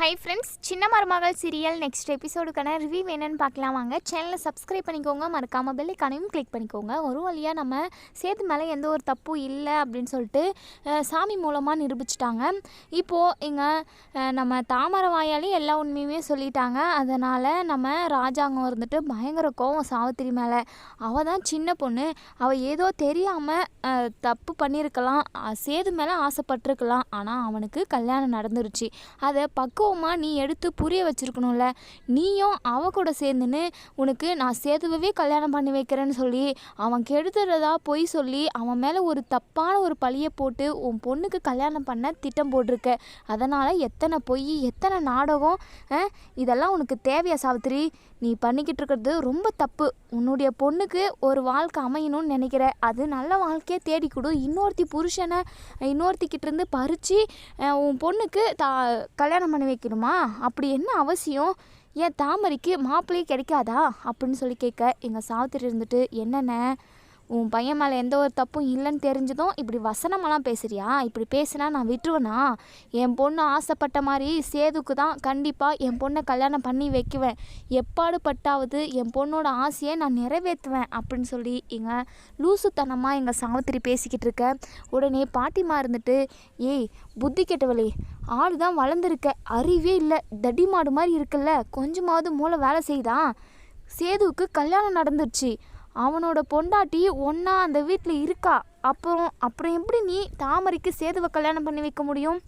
Hi friends சின்ன மருமகள் serial next எபிசோடுக்கான review என்னன்னு பார்க்கலாம் வாங்க. சேனலை சப்ஸ்கிரைப் பண்ணிக்கோங்க மறக்காமல் பெல்லைக்கானையும் கிளிக் பண்ணிக்கோங்க. ஒரு வழியாக நம்ம சேது மேலே எந்த ஒரு தப்பும் இல்லை அப்படின்னு சொல்லிட்டு சாமி மூலமாக நிரூபிச்சிட்டாங்க. இப்போது இங்கே நம்ம தாமரை வாயாலே எல்லா உண்மையுமே சொல்லிட்டாங்க. அதனால் நம்ம ராஜாங்கம் இருந்துட்டு பயங்கர கோவம் சாவித்திரி மேலே. அவள் தான் சின்ன பொண்ணு. அவள் ஏதோ தெரியாமல் தப்பு பண்ணியிருக்கலாம் சேது மேலே ஆசைப்பட்டிருக்கலாம். ஆனால் அவனுக்கு கல்யாணம் நடந்துருச்சு. அதை பக்குவமாக நீ எடுத்து புரிய வச்சுருக்கணும்ல? நீயும் அவ கூட சேர்ந்துன்னு உனக்கு நான் சேதுவவே கல்யாணம் பண்ணி வைக்கிறேன்னு சொல்லி அவன் கெடுத்துறதா பொய் சொல்லி அவன் மேலே ஒரு தப்பான ஒரு பழியை போட்டு உன் பொண்ணுக்கு கல்யாணம் பண்ண திட்டம் போட்டிருக்க. அதனால் எத்தனை பொய் எத்தனை நாடகம் இதெல்லாம் உனக்கு தேவையா சாவித்திரி? நீ பண்ணிக்கிட்டு இருக்கிறது ரொம்ப தப்பு. உன்னுடைய பொண்ணுக்கு ஒரு வாழ்க்கை அமையணும்னு நினைக்கிற. அது நல்ல வாழ்க்கையை தேடி கொடு இன்னொருத்தி புருஷனை இன்னொருத்திக்கிட்டேருந்து பறித்து உன் பொண்ணுக்கு தா கல்யாணம் பண்ணி வைக்கணுமா அப்படி என்ன அவசியம்? ஏன் தாமரைக்கு மாப்பிள்ளையே கிடைக்காதா? அப்படின்னு சொல்லி கேட்க எங்கள் சாவித்திரி இருந்துட்டு என்னென்ன உன் பையன் மேலே எந்த ஒரு தப்பும் இல்லைன்னு தெரிஞ்சதும் இப்படி வசனமெல்லாம் பேசுறியா? இப்படி பேசினா நான் விட்டுருவேனா? என் பொண்ணு ஆசைப்பட்ட மாதிரி சேதுக்கு தான் கண்டிப்பாக என் பொண்ணை கல்யாணம் பண்ணி வைக்குவேன். எப்பாடு பட்டாவது என் பொண்ணோட ஆசையை நான் நிறைவேற்றுவேன் அப்படின்னு சொல்லி எங்கள் லூசுத்தனமாக எங்கள் சாவித்திரி பேசிக்கிட்டு இருக்க. உடனே பாட்டிமா இருந்துட்டு ஏய் புத்தி கெட்டவளே ஆடு தான் வளர்ந்துருக்க. அறிவே இல்லை. தடி மாடு மாதிரி இருக்குல்ல. கொஞ்சமாவது மூளை வேலை செய்தான் சேதுவுக்கு கல்யாணம் நடந்துருச்சு. அவனோட பொண்டாட்டி ஒன்றா அந்த வீட்டில் இருக்கா? அப்புறம் அப்புறம் எப்படி நீ தாமரைக்கு சேதுவை கல்யாணம் பண்ணி வைக்க முடியும்?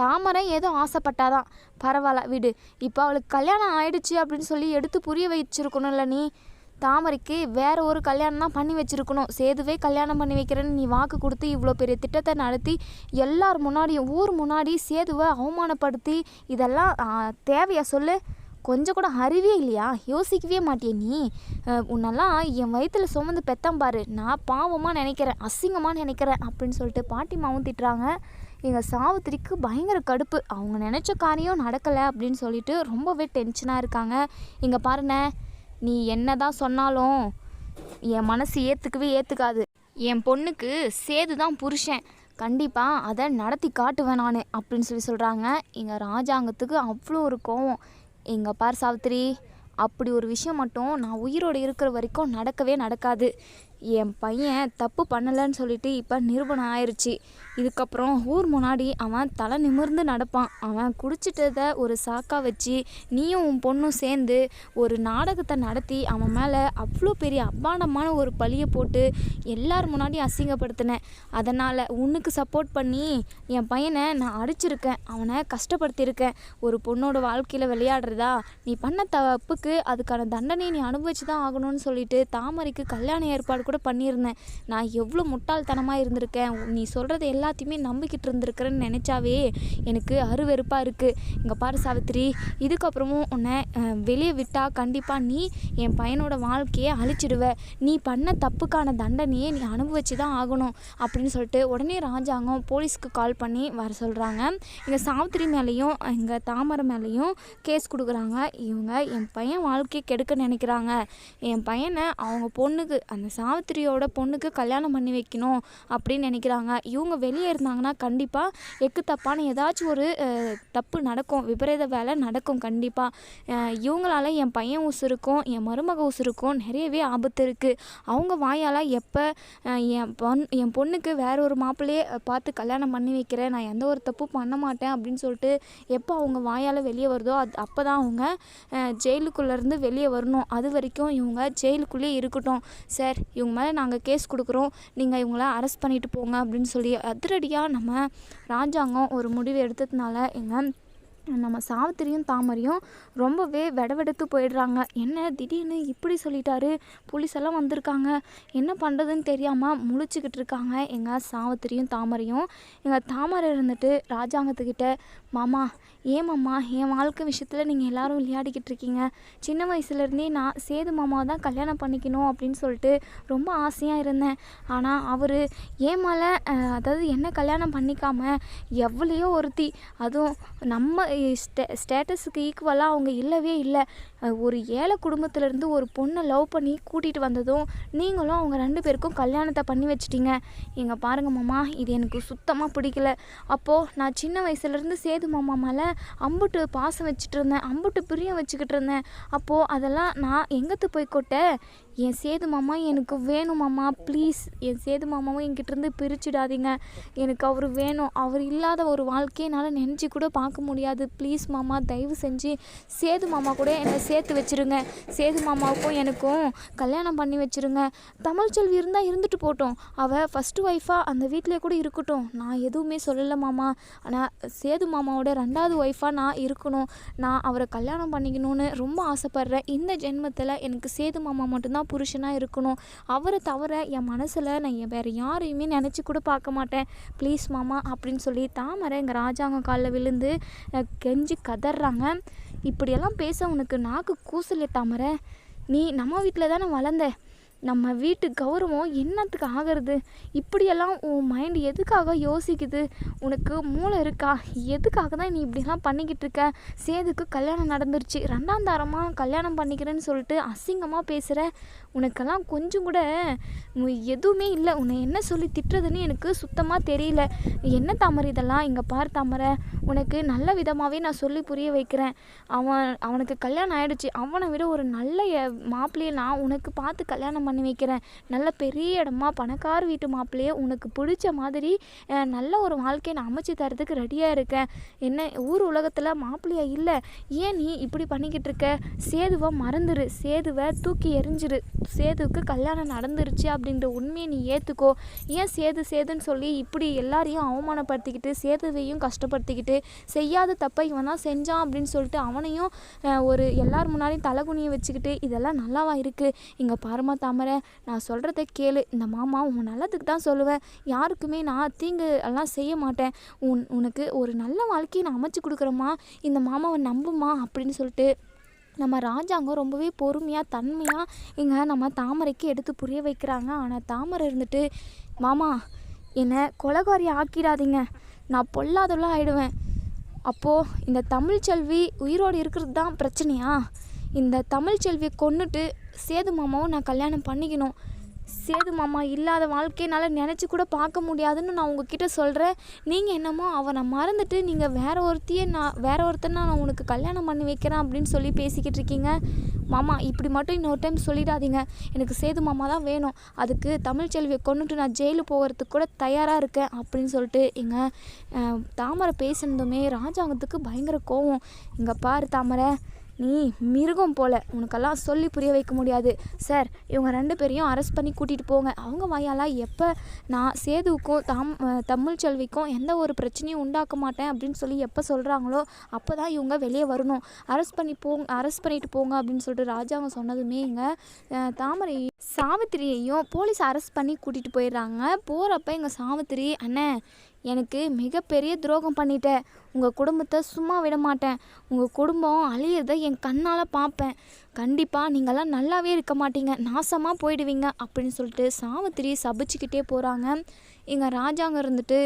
தாமரை ஏதோ ஆசைப்பட்டாதான். பரவாயில்ல விடு. இப்போ அவளுக்கு கல்யாணம் ஆயிடுச்சு அப்படின்னு சொல்லி எடுத்து புரிய வச்சிருக்கணும்ல நீ. தாமரைக்கு வேற ஒரு கல்யாணம் தான் பண்ணி வச்சிருக்கணும். சேதுவே கல்யாணம் பண்ணி வைக்கிறேன்னு நீ வாக்கு கொடுத்து இவ்வளோ பெரிய திட்டத்தை நடத்தி எல்லார் முன்னாடியும் ஊர் முன்னாடி சேதுவை அவமானப்படுத்தி இதெல்லாம் தேவையா சொல்லு? கொஞ்சம் கூட அறிவே இல்லையா? யோசிக்கவே மாட்டியே நீ. உன்னெல்லாம் என் வயிற்றில் சுமந்து பெத்தம் பாரு. நான் பாவமாக நினைக்கிறேன் அசிங்கமாக நினைக்கிறேன் அப்படின்னு சொல்லிட்டு பாட்டிமாவும் திட்டுறாங்க. எங்கள் சாவித்திரிக்கு பயங்கர கடுப்பு. அவங்க நினச்ச காரியம் நடக்கலை அப்படின்னு சொல்லிட்டு ரொம்பவே டென்ஷனாக இருக்காங்க. இங்கே பாருண்ணே நீ என்ன தான் சொன்னாலும் என் மனசு ஏற்றுக்கவே ஏற்றுக்காது என் பொண்ணுக்கு சேது தான் புருஷன். கண்டிப்பாக அதை நடத்தி காட்டுவேன் நான் அப்படின்னு சொல்லி சொல்கிறாங்க எங்கள் ராஜாங்கத்துக்கு அவ்வளோ ஒரு கோவம். எங்கள் பார் சாவித்திரி. அப்படி ஒரு விஷயம் மட்டும் நான் உயிரோடு இருக்கிற வரைக்கும் நடக்கவே நடக்காது. என் பையன் தப்பு பண்ணலைன்னு சொல்லிட்டு இப்போ நிரூபணம் ஆயிடுச்சு இதுக்கப்புறம் ஊர் முன்னாடி அவன் தலை நிமிர்ந்து நடப்பான். அவன் குடிச்சிட்டதை ஒரு சாக்கா வச்சு நீயும் உன் பொண்ணும் சேர்ந்து ஒரு நாடகத்தை நடத்தி அவன் மேலே அவ்வளோ பெரிய அபாண்டமான ஒரு பழியை போட்டு எல்லார் முன்னாடியும் அசிங்கப்படுத்தினேன் அதனால் உன்னுக்கு சப்போர்ட் பண்ணி என் பையனை நான் அடிச்சிருக்கேன். அவனை கஷ்டப்படுத்தியிருக்கேன். ஒரு பொண்ணோட வாழ்க்கையில் விளையாடுறதா? நீ பண்ண தப்புக்கு அதுக்கான தண்டனையை நீ அனுபவிச்சு தான் ஆகணும்னு சொல்லிட்டு தாமரைக்கு கல்யாணம் ஏற்பாடு கூட பண்ணியிருந்தேன். நான் எவ்வளோ முட்டாள்தனமாக இருந்திருக்கேன். நீ சொல்கிறது எல்லாத்தையுமே நம்பிக்கிட்டு இருந்திருக்கிறேன்னு நினச்சாவே எனக்கு அருவெருப்பாக இருக்குது இங்கே பாரு சாவித்திரி இதுக்கப்புறமும் உன்னை வெளியே விட்டால் கண்டிப்பாக நீ என் பையனோட வாழ்க்கையை அழிச்சிடுவ. நீ பண்ண தப்புக்கான தண்டனையை நீ அனுபவிச்சு தான் ஆகணும் அப்படின்னு சொல்லிட்டு உடனே ராஜாங்கம் போலீஸ்க்கு கால் பண்ணி வர சொல்கிறாங்க இங்கே சாவித்திரி மேலேயும் இங்கே தாமரை மேலேயும் கேஸ் கொடுக்குறாங்க. இவங்க என் பையன் வாழ்க்கையை கெடுக்க நினைக்கிறாங்க. என் பையனை அவங்க பொண்ணுக்கு அந்த சாவித்திரியோட பொண்ணுக்கு கல்யாணம் பண்ணி வைக்கணும் அப்படின்னு நினைக்கிறாங்க. இவங்க வெளியே இருந்தாங்கன்னா கண்டிப்பாக எக்கு தப்பான ஏதாச்சும் ஒரு தப்பு நடக்கும். விபரீத வேலை நடக்கும் கண்டிப்பாக இவங்களால என் பையன் உசுருக்கும் என் மருமக உசுருக்கும் நிறையவே ஆபத்து இருக்குது அவங்க வாயால் எப்போ என் பொன் என் பொண்ணுக்கு வேற ஒரு மாப்பிள்ளையே பார்த்து கல்யாணம் பண்ணி வைக்கிறேன் நான் எந்த ஒரு தப்பும் பண்ண மாட்டேன் அப்படின்னு சொல்லிட்டு எப்போ அவங்க வாயால் வெளியே வருதோ அது அப்போ தான் அவங்க ஜெயிலுக்குள்ளேருந்து வெளியே வரணும். அது வரைக்கும் இவங்க ஜெயிலுக்குள்ளேயே இருக்கட்டும். சார் இவங்க மேலே நாங்கள் கேஸ் கொடுக்குறோம். நீங்கள் இவங்கள அரெஸ்ட் பண்ணிட்டு போங்க அப்படின்னு சொல்லி அதிரடியாக நம்ம ராஜாங்கம் ஒரு முடிவு எடுத்ததுனால எங்கள் நம்ம சாவித்திரியும் தாமரையும் ரொம்பவே வெடவெடுத்து போயிடுறாங்க. என்ன திடீர்னு இப்படி சொல்லிட்டாரு? போலீஸ் எல்லாம் வந்திருக்காங்க. என்ன பண்ணுறதுன்னு தெரியாமல் முழிச்சுக்கிட்டு இருக்காங்க எங்கள் சாவித்திரியும் தாமரையும். எங்கள் தாமரை இருந்துட்டு ராஜாங்கத்துக்கிட்ட மாமா ஏன் மாமா? என் வாழ்க்கை விஷயத்தில் நீங்கள் எல்லோரும் விளையாடிக்கிட்டு இருக்கீங்க. சின்ன வயசுலேருந்தே நான் சேது மாமா தான் கல்யாணம் பண்ணிக்கணும் அப்படின்னு சொல்லிட்டு ரொம்ப ஆசையாக இருந்தேன். ஆனால் அவர் ஏன் மேலே அதாவது என்ன கல்யாணம் பண்ணிக்காம எவ்வளையோ ஒருத்தி அதுவும் நம்ம ஸ்டே ஸ்டேட்டஸுக்கு ஈக்குவலாக அவங்க இல்லவே இல்லை. ஒரு ஏழை குடும்பத்துலேருந்து ஒரு பொண்ணை லவ் பண்ணி கூட்டிகிட்டு வந்ததும் நீங்களும் அவங்க ரெண்டு பேருக்கும் கல்யாணத்தை பண்ணி வச்சிட்டிங்க. எங்கள் பாருங்க மாமா இது எனக்கு சுத்தமாக பிடிக்கல. அப்போது நான் சின்ன வயசுலேருந்து சேது மாமா மேலே அம்புட்டு பாசம் வச்சுட்டு இருந்தேன் அம்புட்டு பிரியம் வச்சுக்கிட்டு இருந்தேன். அப்போது அதெல்லாம் நான் எங்கத்து போய் கொட்ட? என் சேது மாமா எனக்கு வேணும் மாமா ப்ளீஸ் என் சேது மாமாவும் என்கிட்டேருந்து பிரிச்சிடாதீங்க. எனக்கு அவர் வேணும். அவர் இல்லாத ஒரு வாழ்க்கையை என்னால் நினச்சி கூட பார்க்க முடியாது. ப்ளீஸ் மாமா தயவு செஞ்சு சேது மாமா கூட என்னை சேர்த்து வச்சிருங்க. சேது மாமாவுக்கும் எனக்கும் கல்யாணம் பண்ணி வச்சிருங்க. தமிழ்ச்செல்வி இருந்தால் இருந்துட்டு போட்டோம் அவள் ஃபஸ்ட்டு ஒய்ஃபாக அந்த வீட்டிலே கூட இருக்கட்டும். நான் எதுவுமே சொல்லலை மாமா. ஆனால் சேது மாமாவோட ரெண்டாவது ஒய்ஃபாக நான் இருக்கணும். நான் அவரை கல்யாணம் பண்ணிக்கணும்னு ரொம்ப ஆசைப்பட்றேன். இந்த ஜென்மத்தில் எனக்கு சேது மாமா மட்டும்தான் புருஷனாக இருக்கணும். அவரை தவிர என் மனசில் நான் என் வேறு யாரையுமே நினச்சி கூட பார்க்க மாட்டேன். ப்ளீஸ் மாமா அப்படின்னு சொல்லி தாமரை எங்கள் ராஜாங்க காலில் விழுந்து கெஞ்சி கதறாங்க. இப்படியெல்லாம் பேச உனக்கு நாக்கு கூசலே தாமரை. நீ நம்ம வீட்டில் தானே வளர்ந்த நம்ம வீட்டு கௌரவம் என்னத்துக்கு ஆகிறது? இப்படியெல்லாம் உன் மைண்ட் எதுக்காக யோசிக்குது? உனக்கு மூளை இருக்கா? எதுக்காக தான் நீ இப்படிலாம் பண்ணிக்கிட்டு இருக்க? சேதுக்கு கல்யாணம் நடந்துருச்சு. ரெண்டாம் தாரமாக கல்யாணம் பண்ணிக்கிறேன்னு சொல்லிட்டு அசிங்கமாக பேசுகிற உனக்கெல்லாம் கொஞ்சம் கூட எதுவுமே இல்லை. உன்னை என்ன சொல்லி திட்டுறதுன்னு எனக்கு சுத்தமாக தெரியல. என்ன தாமரை இதெல்லாம் இங்கே பார் தாமரை. உனக்கு நல்ல விதமாகவே நான் சொல்லி புரிய வைக்கிறேன். அவன் அவனுக்கு கல்யாணம் ஆயிடுச்சு. அவனை விட ஒரு நல்ல எ- மாப்பிள்ளையை நான் உனக்கு பார்த்து கல்யாணம் பண்ண வைக்கிறேன். நல்ல பெரிய இடமா பணக்கார வீட்டு மாப்பிள்ளையே உனக்கு பிடிச்ச மாதிரி நல்ல ஒரு வாழ்க்கையை நான் அமைச்சு தரதுக்கு ரெடியாக இருக்கேன். என்ன ஊர் உலகத்தில் மாப்பிள்ளையா இல்லை. ஏன் நீ இப்படி பண்ணிக்கிட்டு இருக்க? சேதுவை மறந்துரு. சேதுவை தூக்கி எறிஞ்சிரு. சேதுவுக்கு கல்யாணம் நடந்துருச்சு அப்படின்ற உண்மையை நீ ஏற்றுக்கோ ஏன் சேது சேதுன்னு சொல்லி இப்படி எல்லாரையும் அவமானப்படுத்திக்கிட்டு சேதுவையும் கஷ்டப்படுத்திக்கிட்டு செய்யாத தப்பை இவன் தான் செஞ்சான் அப்படின்னு சொல்லிட்டு அவனையும் ஒரு எல்லார் முன்னாடியும் தலைகுனியை வச்சுக்கிட்டு இதெல்லாம் நல்லாவா இருக்குது இங்கே பாருமா தாமரை நான் சொல்கிறத கேளு. இந்த மாமா உன் நல்லதுக்கு தான் சொல்லுவேன். யாருக்குமே நான் தீங்கு எல்லாம் செய்ய மாட்டேன். உன் உனக்கு ஒரு நல்ல வாழ்க்கையை நான் அமைச்சு கொடுக்குறேம்மா. இந்த மாமாவை நம்புமா அப்படின்னு சொல்லிட்டு நம்ம ராஜாங்கம் ரொம்பவே பொறுமையாக தன்மையாக இங்கே நம்ம தாமரைக்கு எடுத்து புரிய வைக்கிறாங்க. ஆனால் தாமரை இருந்துட்டு மாமா என்னை கொலகாரி ஆக்கிடாதீங்க. நான் பொல்லாதவளாக ஆயிடுவேன். அப்போது இந்த தமிழ்ச்செல்வி உயிரோடு இருக்கிறது தான் பிரச்சனையா? இந்த தமிழ்ச்செல்வியை கொண்டுட்டு சேது மாமாவும் நான் கல்யாணம் பண்ணிக்கணும். சேது மாமா இல்லாத வாழ்க்கையினால் நினச்சி கூட பார்க்க முடியாதுன்னு நான் உங்ககிட்ட சொல்கிறேன் நீங்கள் என்னமோ அவனை மறந்துட்டு நீங்கள் வேற ஒருத்தையே நான் வேற ஒருத்தனை நான் உனக்கு கல்யாணம் பண்ணி வைக்கிறேன் அப்படின்னு சொல்லி பேசிக்கிட்டு இருக்கீங்க. மாமா இப்படி மட்டும் இன்னொரு டைம் சொல்லிடாதீங்க. எனக்கு சேது மாமா தான் வேணும். அதுக்கு தமிழ்ச்செல்வியை கொண்டுட்டு நான் ஜெயிலு போகிறதுக்கு கூட தயாராக இருக்கேன் அப்படின்னு சொல்லிட்டு எங்கள் தாமரை பேசினதுமே ராஜாங்கத்துக்கு பயங்கர கோவம். இங்கே பாரு தாமரை. நீ மிருகம் போல. உனக்கெல்லாம் சொல்லி புரிய வைக்க முடியாது. சார் இவங்க ரெண்டு பேரையும் அரெஸ்ட் பண்ணி கூட்டிகிட்டு போங்க. அவங்க வாயால் எப்போ நான் சேதுவுக்கும் தாம் தமிழ் தமிழ்ச்செல்விக்கும் எந்த ஒரு பிரச்சனையும் உண்டாக்க மாட்டேன் அப்படின்னு சொல்லி எப்போ சொல்கிறாங்களோ அப்போ தான் இவங்க வெளியே வரணும். அரெஸ்ட் பண்ணி போங்க அரெஸ்ட் பண்ணிட்டு போங்க அப்படின்னு சொல்லிட்டு ராஜாங்க சொன்னதுமே இங்கே தாமரை சாவித்திரியையும் போலீஸ் அரெஸ்ட் பண்ணி கூட்டிகிட்டு போயிடுறாங்க. போகிறப்ப எங்கள் சாவித்திரி அண்ணே எனக்கு மிகப்பெரிய துரோகம் பண்ணிட்டேன் உங்கள் குடும்பத்தை சும்மா விட மாட்டேன். உங்கள் குடும்பம் அழியிறத என் கண்ணால் பார்ப்பேன். கண்டிப்பாக நீங்கள்லாம் நல்லாவே இருக்க மாட்டீங்க. நாசமாக போயிடுவீங்க அப்படின்னு சொல்லிட்டு சாவித்திரி சபிச்சுக்கிட்டே போகிறாங்க இங்கே ராஜாங்க இருந்துட்டு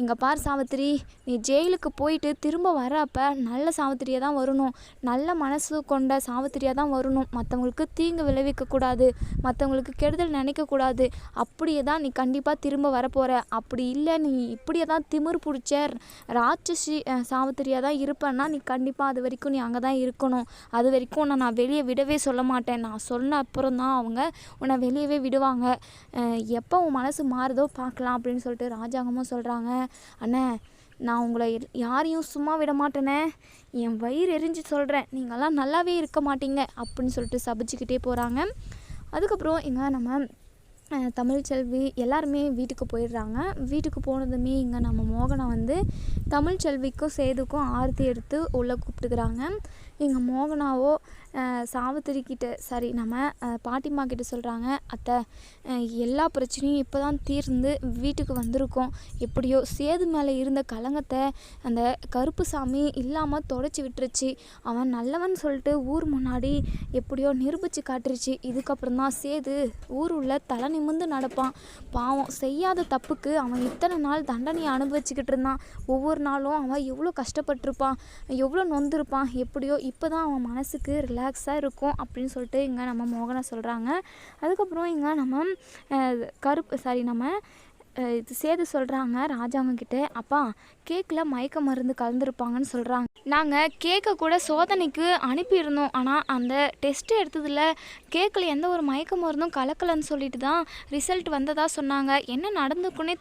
இங்கே பார் சாவித்திரி நீ ஜெயிலுக்கு போயிட்டு திரும்ப வரப்போ நல்ல சாவித்திரியாக தான் வரணும். நல்ல மனசு கொண்ட சாவித்திரியாக தான் வரணும். மற்றவங்களுக்கு தீங்கு விளைவிக்கக்கூடாது மற்றவங்களுக்கு கெடுதல் நினைக்கக்கூடாது அப்படியே தான் நீ கண்டிப்பாக திரும்ப வரப்போகிற அப்படி இல்லை நீ இப்படியே தான் திமிர் பிடிச்ச ராட்சசி சாவித்திரியாக தான் இருப்பேன்னா நீ கண்டிப்பாக அது வரைக்கும் நீ அங்கே தான் இருக்கணும். அது வரைக்கும் உன்னை நான் வெளியே விடவே சொல்ல மாட்டேன். நான் சொன்ன அப்புறம் தான் அவங்க உன்னை வெளியவே விடுவாங்க. எப்போ உன் மனசு மாறுதோ பார்க்கலாம் அப்படின்னு சொல்லிட்டு ராஜாங்கமும் சொல்கிறாங்க அண்ணே நான் உங்களை யாரையும் சும்மா விட மாட்டேனே. என் வயிறு எரிஞ்சு சொல்கிறேன் நீங்கள்லாம் நல்லாவே இருக்க மாட்டீங்க. அப்படின்னு சொல்லிட்டு சபிச்சுக்கிட்டே போகிறாங்க அதுக்கப்புறம் இங்கே நம்ம தமிழ்ச்செல்வி எல்லாருமே வீட்டுக்கு போயிடுறாங்க. வீட்டுக்கு போனதுமே இங்கே நம்ம மோகனா வந்து தமிழ்ச்செல்விக்கும் சேதுக்கும் ஆரத்தி எடுத்து உள்ளே கூப்பிட்டுக்கிறாங்க. எங்கள் மோகனாவோ சாவித்திரி கிட்ட சாரி நம்ம பாட்டிம்மா கிட்ட சொல்கிறாங்க அத்தை எல்லா பிரச்சனையும் இப்போ தான் தீர்ந்து வீட்டுக்கு வந்திருக்கோம். எப்படியோ சேது மேலே இருந்த கலங்கத்தை அந்த கருப்பு சாமி இல்லாமல் தொடச்சி விட்டுருச்சு. அவன் நல்லவன் சொல்லிட்டு ஊர் முன்னாடி எப்படியோ நிரூபித்து காட்டுருச்சு. இதுக்கப்புறம் தான் சேது ஊர் உள்ள தலை நிமிர்ந்து நடப்பான். பாவம் செய்யாத தப்புக்கு அவன் இத்தனை நாள் தண்டனையை அனுபவிச்சுக்கிட்டு இருந்தான். ஒவ்வொரு நாளும் அவன் எவ்வளோ கஷ்டப்பட்டிருப்பான் எவ்வளோ நொந்திருப்பான் எப்படியோ இப்போ தான் அவன் மனசுக்கு ரிலாக்ஸாக இருக்கும் அப்படின்னு சொல்லிட்டு இங்கே நம்ம மோகனை சொல்கிறாங்க அதுக்கப்புறம் இங்கே நம்ம கருப்பு சாரி நம்ம இது சேது சொல்கிறாங்க ராஜாங்க கிட்ட அப்பா கேக்கில் மயக்க மருந்து கலந்துருப்பாங்கன்னு சொல்கிறாங்க நாங்கள் கேக்கை கூட சோதனைக்கு அனுப்பியிருந்தோம். ஆனால் அந்த டெஸ்ட் எடுத்ததில் கேக்கில் எந்த ஒரு மயக்க மருந்தும் கலக்கலைன்னு சொல்லிட்டு தான் ரிசல்ட் வந்ததாக சொன்னாங்க. என்ன நடந்துக்குன்னே தெரியும்